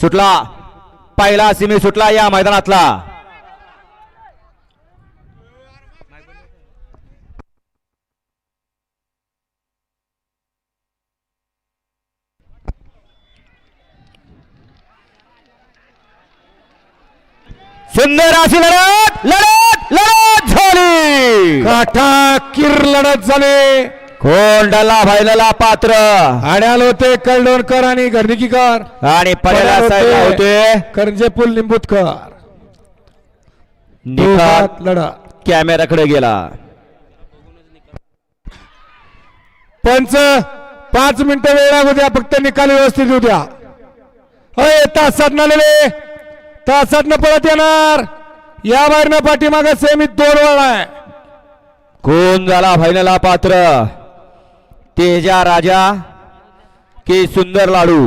सुटला. पहिला सिमी सुटला या मैदानातला. सुंदर अशी लढत लढत लढत झाली. काठा किर लढत झाले. कोंडला भाईला पात्र. आणि आलो होते कळडोणकर आणि घरनिकीकर. आणि पडेला साईडला होते करंजेपूल निंबूतकर. निखात लढत कॅमेराकडे गेला. पंच पाच मिनिटं वेळ लागू द्या फक्त निकाल व्यवस्थित येऊ द्या. अय तासात आलेले तासात पळत येणार. या बाहेरनं पाठीमागे सेमीत दोन वेळा. आहे कोण झाला फायनलला पात्र. तेजा राजा के सुंदर लाडू।